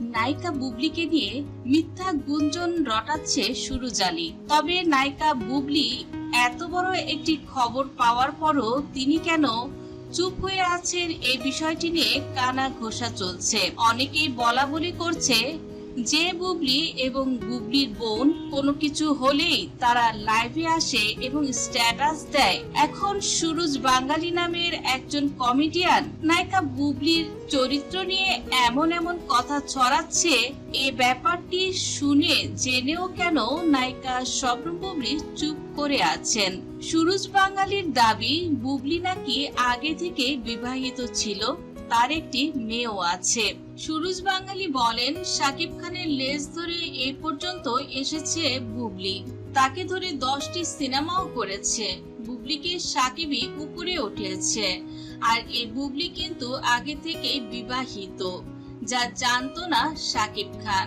নায়িকা বুবলিকে নিয়ে মিথ্যা গুঞ্জন রটাচ্ছে সুরুজালি। তবে নায়িকা বুবলি এত বড় একটি খবর পাওয়ার পরও তিনি কেন চুপ হয়ে আছেন এই বিষয়টি নিয়ে কানা ঘোষা চলছে। অনেকেই বলা বলি করছে যে বুবলি এবং বুবলির বোন কোনো কিছু হলেই তারা লাইভে আসে এবং স্ট্যাটাস দেয়। এখন সুরজ বাঙালি নামের একজন কমেডিয়ান নায়িকা বুবলির চরিত্র নিয়ে এমন এমন কথা ছড়াচ্ছে, এ ব্যাপারটি শুনে জেনেও কেন নায়িকা স্বপ্ন বুবলি চুপ করে আছেন? সুরজ বাঙালির দাবি, বুবলি নাকি আগে থেকে বিবাহিত ছিল? তার একটি মেয়েও আছে। সুরজ বাঙালি বলেন, সাকিব খানের লেজ ধরে এ পর্যন্ত এসেছে বুবলি। তাকে ধরে দশটি সিনেমাও করেছে। বুবলিকে সাকিবই উপরে উঠেছে। আর এই বুবলি কিন্তু আগে থেকেই বিবাহিত, যা জানতো না সাকিব খান।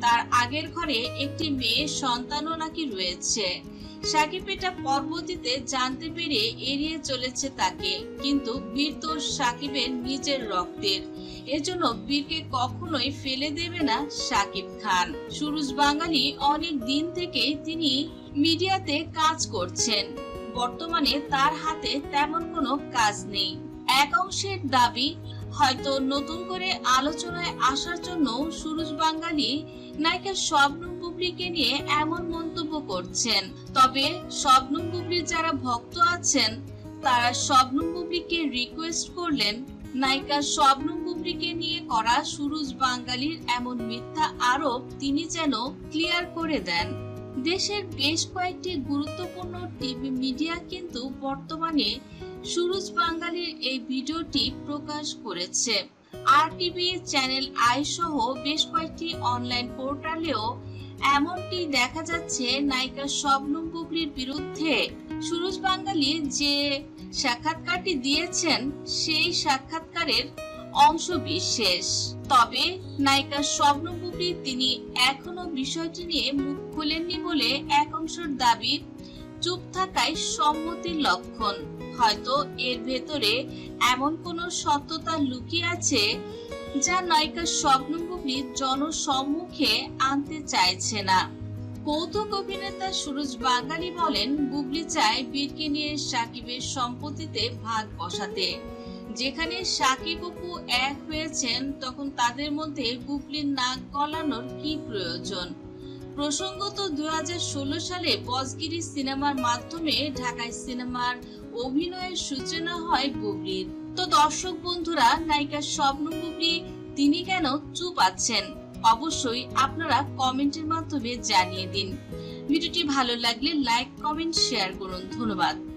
তার আগের ঘরে একটি মেয়ে সন্তানও নাকি রয়েছে। সাকিব এটা পরবর্তীতে জানতে পেরে এড়িয়ে চলেছে তাকে। কিন্তু বীর তো সাকিবের নিজের রক্তের। এজন্য বীরকে কখনোই ফেলে দেবে না সাকিব খান। সুরুজ বাঙালি অনেক দিন থেকে তিনি মিডিয়াতে কাজ করছেন। বর্তমানে তার হাতে তেমন কোনো কাজ নেই। এক অংশের দাবি, হয়তো নতুন করে আলোচনায় আসার জন্য সুরুজ বাঙালি নায়িকা শবনম বুবলিকে নিয়ে এমন মন্তব্য করছেন। তবে শবনম যারা ভক্ত আছেন, তারা শবনম রিকোয়েস্ট করলেন, নায়িকা শবনম নিয়ে করা সুরুজ বাঙালির এমন মিথ্যা আরোপ তিনি যেন ক্লিয়ার করে দেন। দেশের বেশ কয়েকটি গুরুত্বপূর্ণ টিভি মিডিয়া কিন্তু বর্তমানে সুরুজ বাঙ্গালির এই ভিডিওটি প্রকাশ করেছে। আর টিভি চ্যানেল আই সহ বেশ কয়েকটি অনলাইন পোর্টালেও এমনটি দেখা যাচ্ছে নায়িকা শবনম বুবলির বিরুদ্ধে। সুরজ বাঙালি যে সাক্ষাৎকারটি দিয়েছেন, সেই সাক্ষাৎকারের অংশ বিশেষ। তবে নায়িকা স্বপ্ন বুবলি তিনি এখনও বিষয়টি নিয়ে মুখ খুলেননি বলে এক অংশের দাবি চুপ থাকায় সম্মতির লক্ষণ। হয়তো এর ভেতরে এমন কোনো সত্যতা লুকিয়ে আছে যা নায়িকা স্বপ্ন বুবলি জনসম্মুখে আনতে চাইছে না। কৌতুক অভিনেতা সুরজ বাঙালি বলেন, বুবলি চায় বীরকে নিয়ে সাকিবের সম্পত্তিতে ভাগ বসাতে। যেখানে সাকিব অপু এক হয়েছেন, তখন তাদের মধ্যে বুবলির নাক গলানোর কি প্রয়োজন? প্রসঙ্গত দুই হাজার ষোলো সালে বসগিরি সিনেমার মাধ্যমে ঢাকায় সিনেমার অভিনয়ের সূচনা হয় বুবলির। তো দর্শক বন্ধুরা, নায়িকা স্বপ্ন বুবলি তিনি কেন চুপ আছেন? অবশ্যই আপনারা কমেন্টের মাধ্যমে জানিয়ে দিন। ভিডিওটি ভালো লাগলে লাইক কমেন্ট শেয়ার করুন। ধন্যবাদ।